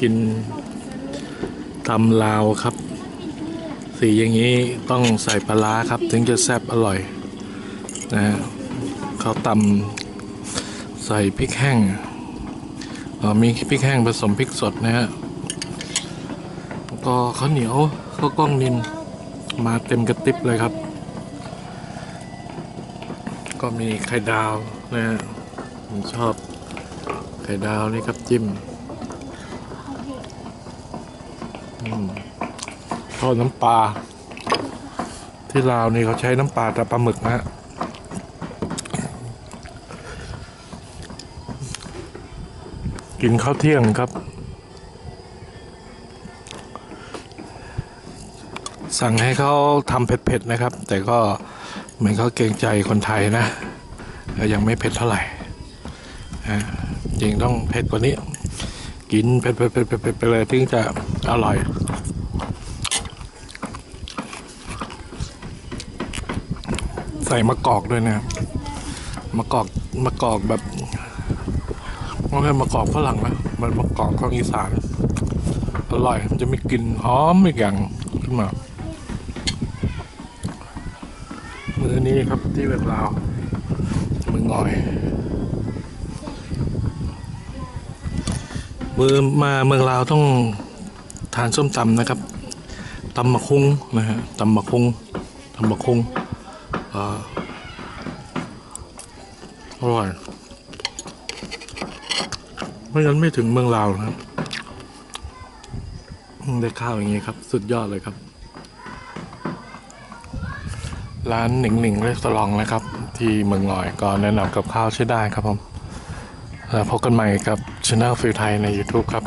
กินตำลาวครับ สีอย่างนี้ต้องใส่ปลาครับ ถึงจะแซ่บอร่อยนะเขาตำใส่พริกแห้งเอ่อมีพริกแห้งผสมพริกสดนะฮะก็ข้าวเหนียวข้ากล้องนินมาเต็มกระติบเลยครับ ก็มีไข่ดาวนะฮะผมชอบไข่ดาวนี่ครับจิ้มอืม ทอดน้ำปลาที่ลาวนี่เขาใช้น้ำปลาแต่ปลาหมึกนะฮะกินข้าวเที่ยงครับ สั่งให้เขาทำเผ็ดๆนะครับ แต่ก็เหมือนเขาเกรงใจคนไทยนะก็ยังไม่เผ็ดเท่าไหร่จริงต้องเผ็ดกว่านี้ กินเผ็ดๆๆๆไปเลยถึงจะอร่อยใส่มะกอกด้วยนะมะกอกมะกอกแบบไม่ใช่มะกอกฝรั่งนะมันมะกอกของอีสานอร่อย มันจะมีกลิ่นหอมอีกอย่างขึ้นมามือนี้ครับที่แบบลามืองอย มือมาเมืองลาวต้องทานส้มตำนะครับตำมะคุงนะฮะตำมะคุงตำมะคุงอร่อยไม่งั้นไม่ถึงเมืองลาวนะครับได้ข้าวอย่างนี้ครับ สุดยอดเลยครับ ร้านหนิงหนิงรีสอร์ทนะครับ ที่เมืองลอยก็แนะนำกับข้าวใช้ได้ครับผม พบกันใหม่กับช anel ฟิลไทยใน YouTube ครับ